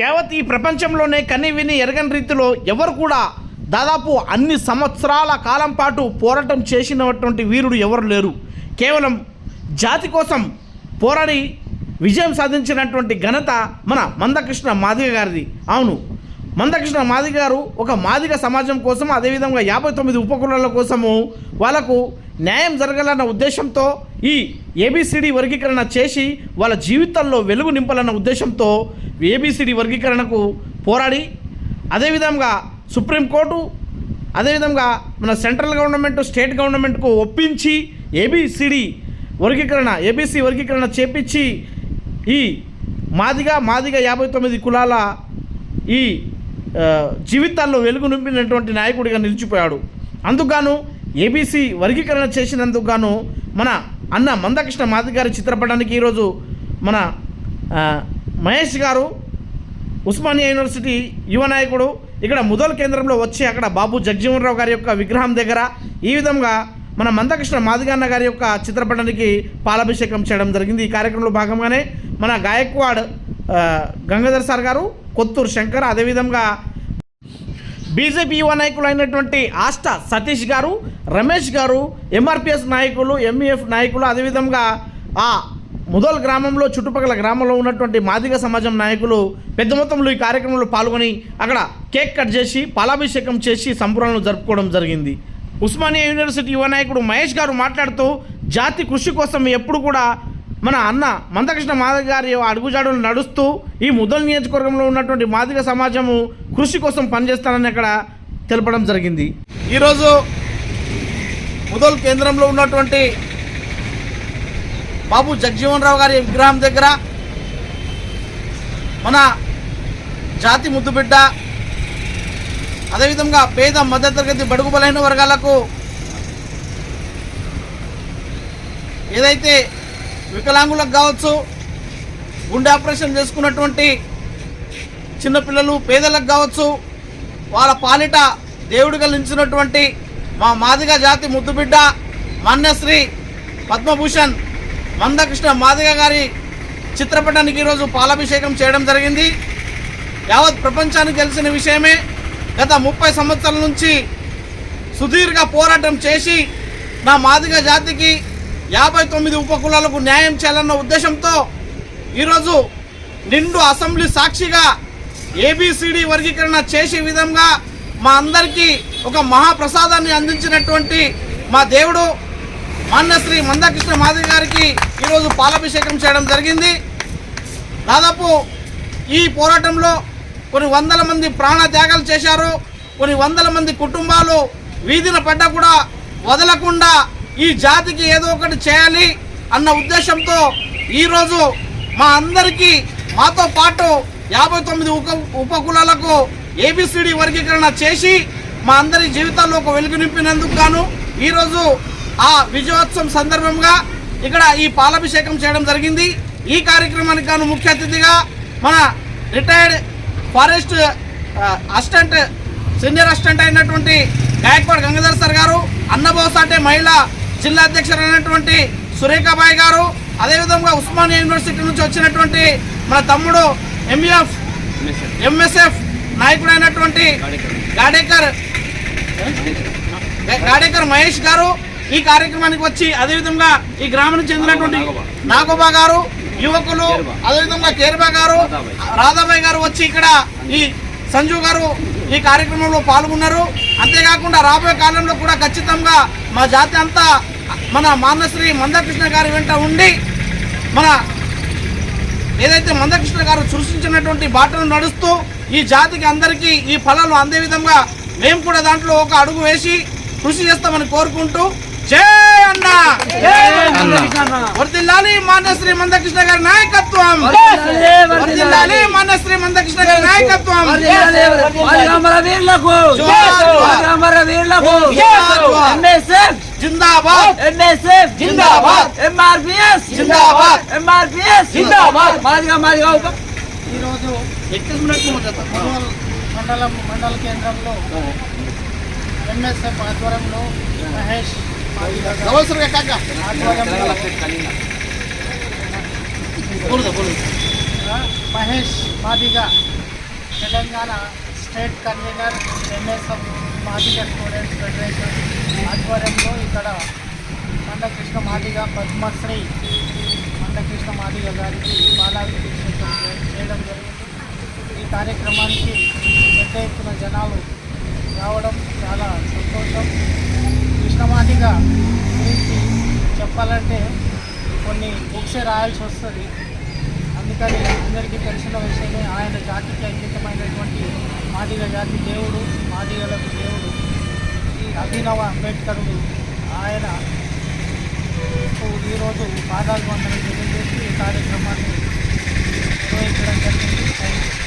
యావత్ ఈ ప్రపంచంలోనే కని విని ఎరగని రీతిలో ఎవరు కూడా దాదాపు అన్ని సంవత్సరాల కాలం పాటు పోరాటం చేసినటువంటి వీరుడు ఎవరు లేరు. కేవలం జాతి కోసం పోరాడి విజయం సాధించినటువంటి ఘనత మన మందకృష్ణ మాదిగ గారిది. అవును మందకృష్ణ మాదిగ గారు ఒక మాదిగ సమాజం కోసం అదేవిధంగా యాభై తొమ్మిది ఉపకులాల కోసము వాళ్ళకు న్యాయం జరగాలన్న ఉద్దేశంతో ఈ ఏబిసిడి వర్గీకరణ చేసి వాళ్ళ జీవితాల్లో వెలుగు నింపాలన్న ఉద్దేశంతో ఏబిసిడి వర్గీకరణకు పోరాడి అదేవిధంగా సుప్రీంకోర్టు అదేవిధంగా మన సెంట్రల్ గవర్నమెంట్ స్టేట్ గవర్నమెంట్కు ఒప్పించి ఏబిసిడి వర్గీకరణ ఏబిసి వర్గీకరణ చేపించి ఈ మాదిగా మాదిగా యాభై తొమ్మిది కులాల ఈ జీవితాల్లో వెలుగు నింపినటువంటి నాయకుడిగా నిలిచిపోయాడు. అందుకుగాను ఏబీసీ వర్గీకరణ చేసినందుకు గాను మన అన్న మందకృష్ణ మాది గారి చిత్రపటానికి ఈరోజు మన మహేష్ గారు ఉస్మానియా యూనివర్సిటీ యువ నాయకుడు ఇక్కడ ముదల్ కేంద్రంలో వచ్చి అక్కడ బాబు జగజీవన్ రావు గారి యొక్క విగ్రహం దగ్గర ఈ విధంగా మన మందకృష్ణ మాదిగన్న గారి యొక్క చిత్రపటానికి పాలాభిషేకం చేయడం జరిగింది. ఈ కార్యక్రమంలో భాగంగానే మన గాయక్వాడ్ గంగాధర్ సార్ గారు కొత్తూరు శంకర్ అదేవిధంగా బీజేపీ యువ నాయకులు అయినటువంటి ఆస్ట సతీష్ గారు రమేష్ గారు ఎంఆర్పిఎస్ నాయకులు ఎంఈఎఫ్ నాయకులు అదేవిధంగా ఆ ముదల్ గ్రామంలో చుట్టుపక్కల గ్రామంలో ఉన్నటువంటి మాదిగ సమాజం నాయకులు పెద్ద మొత్తంలో ఈ కార్యక్రమంలో పాల్గొని అక్కడ కేక్ కట్ చేసి పాలాభిషేకం చేసి సంబురాలను జరుపుకోవడం జరిగింది. ఉస్మానియా యూనివర్సిటీ యువ నాయకుడు మహేష్ గారు మాట్లాడుతూ జాతి కృషి కోసం ఎప్పుడు కూడా మన అన్న మందకృష్ణ మాదిగ గారి అడుగుజాడులు నడుస్తూ ఈ ముద్దల నియోజకవర్గంలో ఉన్నటువంటి మాదిగ సమాజము కృషి కోసం పనిచేస్తానని అక్కడ తెలపడం జరిగింది. ఈరోజు ముదల్ కేంద్రంలో ఉన్నటువంటి బాబు జగజీవన్ రావు గారి విగ్రహం దగ్గర మన జాతి ముద్దుబిడ్డ అదేవిధంగా పేద మధ్యతరగతి బడుగు బలైన వర్గాలకు ఏదైతే వికలాంగులకు కావచ్చు గుండె ఆపరేషన్ చేసుకున్నటువంటి చిన్నపిల్లలు పేదలకు కావచ్చు వాళ్ళ పాలిట దేవుడు నిలిచినటువంటి మా మాదిగ జాతి ముద్దుబిడ్డ మన్యశ్రీ పద్మభూషణ్ మందకృష్ణ మాదిగ గారి చిత్రపటానికి ఈరోజు పాలాభిషేకం చేయడం జరిగింది. యావత్ ప్రపంచానికి తెలిసిన విషయమే గత ముప్పై సంవత్సరాల నుంచి సుదీర్ఘ పోరాటం చేసి నా మాదిగ జాతికి యాభై తొమ్మిది ఉపకులాలకు న్యాయం చేయాలన్న ఉద్దేశంతో ఈరోజు నిండు అసెంబ్లీ సాక్షిగా ఏబిసిడి వర్గీకరణ చేసే విధంగా మా అందరికీ ఒక మహాప్రసాదాన్ని అందించినటువంటి మా దేవుడు మాన్యశ్రీ మందకృష్ణ మాదిరి గారికి ఈరోజు పాలాభిషేకం చేయడం జరిగింది. దాదాపు ఈ పోరాటంలో కొన్ని వందల మంది ప్రాణ త్యాగాలు చేశారు. కొన్ని వందల మంది కుటుంబాలు వీధిన పడ్డ కూడా వదలకుండా ఈ జాతికి ఏదో ఒకటి చేయాలి అన్న ఉద్దేశంతో ఈరోజు మా అందరికీ మాతో పాటు యాభై తొమ్మిది ఉప ఉపకులాలకు ఏబిసిడి వర్గీకరణ చేసి మా అందరి జీవితాల్లో ఒక వెలుగు నింపినందుకు గాను ఈరోజు ఆ విజయోత్సవం సందర్భంగా ఇక్కడ ఈ పాలాభిషేకం చేయడం జరిగింది. ఈ కార్యక్రమానికి గాను ముఖ్య అతిథిగా మన retired forest assistant senior assistant అయినటువంటి గాయక్వాడ్ గంగాధర్ సార్ గారు అన్నబోసాటే మహిళా జిల్లా అధ్యక్షుడు అయినటువంటి సురేఖాబాయి గారు అదేవిధంగా ఉస్మానియా యూనివర్సిటీ నుంచి వచ్చినటువంటి మన తమ్ముడు ఎంఈఎఫ్ ఎంఎస్ఎఫ్ నాయకుడు అయినటువంటి గాడేకర్ గాడేకర్ మహేష్ గారు ఈ కార్యక్రమానికి వచ్చి అదేవిధంగా ఈ గ్రామానికి చెందినటువంటి నాగోబా గారు యువకులు అదేవిధంగా కేర్బా గారు రాధాబాయి గారు వచ్చి ఇక్కడ ఈ సంజు గారు ఈ కార్యక్రమంలో పాల్గొన్నారు. అంతేకాకుండా రాబోయే కాలంలో కూడా ఖచ్చితంగా మా జాతి అంతా మన మానశ్రీ మందకృష్ణ గారి వెంట ఉండి మన ఏదైతే మందకృష్ణ గారు సృష్టించినటువంటి బాటను నడుస్తూ ఈ జాతికి అందరికీ ఈ ఫలాలు అందే విధంగా మేము కూడా దాంట్లో ఒక అడుగు వేసి కృషి చేస్తామని కోరుకుంటూ జై అన్న! వర్దిల్లాలి మానశ్రీ మందకృష్ణ గారి నాయకత్వం! వర్దిల్లాలి మానశ్రీ మందకృష్ణ గారి నాయకత్వం. ఎంఎస్ఎఫ్ జిందాబాద్ ఎంఎస్ఎఫ్ జిందాబాద్. ఎంఆర్పిఎస్ జిందాబాద్. ఎంఆర్పిఎస్ జిందాబాద్. మాదిగా మాదిగా ఒక ఈరోజు మునుగోలు మండలం మండల కేంద్రంలో ఎంఎస్ఎఫ్ ఆధ్వర్యంలో మహేష్ మాదిగ గారి నమస్కారం కాక ఆధ్వర్యంలో బోలుదా, బోలుదా. Mahesh Madiga Telangana state convener MSF Madiga students federation ఆధ్వర్యంలో ఇక్కడ మందకృష్ణ మాదిగ పద్మశ్రీ మందకృష్ణ మాదిగ గారికి బాలాభిషేకం చేయడం జరిగింది. ఈ కార్యక్రమానికి పెద్ద ఎత్తున జనాలు రావడం చాలా సంతోషం. కృష్ణమాదిగ గురించి చెప్పాలంటే కొన్ని బుక్సే రాయాల్సి వస్తుంది. అందుకని అందరికీ తెలిసిన విషయమే. ఆయన జాతికి అంకితమైనటువంటి మాదిగ జాతి దేవుడు మాదిగలకు దేవుడు. ఈ అభినవ అంబేద్కరుడు ఆయన ఈరోజు పాదాలు వందనం తెలియజేసి ఈ కార్యక్రమాన్ని నిర్వహించడం జరిగింది. Thank you